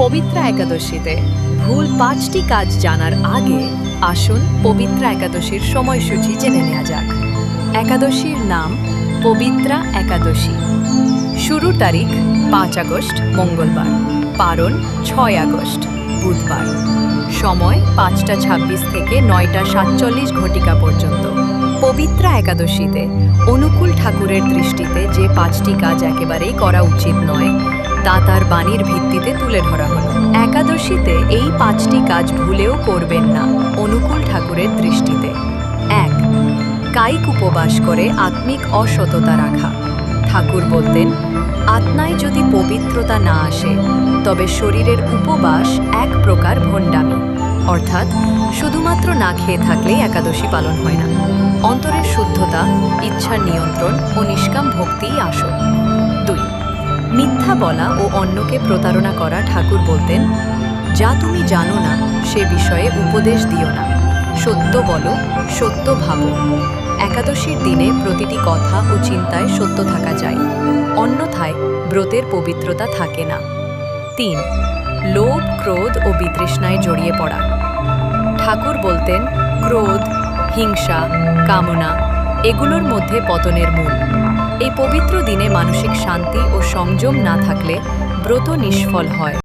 পবিত্রা একাদশীতে। ভুল পাঁচটি কাজ জানার আগে আসুন পবিত্রা একাদশীর সময়সূচি জেনে নেওয়া যাক। একাদশীর নাম পবিত্রা একাদশী। শুরুর তারিখ পাঁচ আগস্ট, মঙ্গলবার। পারণ ছয় আগস্ট, বুধবার। সময় পাঁচটা ছাব্বিশ থেকে নয়টা সাতচল্লিশ ঘটিকা পর্যন্ত। পবিত্রা একাদশীতে অনুকূল ঠাকুরের দৃষ্টিতে যে পাঁচটি কাজ একেবারেই করা উচিত নয় তা তার বাণীর ভিত্তিতে তুলে ধরা হলো। একাদশীতে এই পাঁচটি কাজ ভুলেও করবেন না, অনুকূল ঠাকুরের দৃষ্টিতে। এক, কায়িক উপবাস করে আত্মিক অসততা রাখা। ঠাকুর বলতেন, আত্মায় যদি পবিত্রতা না আসে, তবে শরীরের উপবাস এক প্রকার ভণ্ডামি। অর্থাৎ, শুধুমাত্র না খেয়ে থাকলেই একাদশী পালন হয় না। অন্তরের শুদ্ধতা, ইচ্ছার নিয়ন্ত্রণ ও নিষ্কাম ভক্তিই আসল। মিথ্যা বলা ও অন্যকে প্রতারণা করা ঠাকুর বলতেন, যা তুমি জানো না, সে বিষয়ে উপদেশ দিও না। সত্য বলো, সত্য ভাবো। একাদশীর দিনে প্রতিটি কথা ও চিন্তায় সত্য থাকা যায়, অন্যথায় ব্রতের পবিত্রতা থাকে না। তিন, লোভ, ক্রোধ ও বিতৃষ্ণায় জড়িয়ে পড়া। ঠাকুর বলতেন, ক্রোধ, হিংসা, কামনা, এগুলোর মধ্যে পতনের মূল। এই পবিত্র দিনে মানসিক শান্তি ও সংযম না থাকলে ব্রত নিষ্ফল হয়।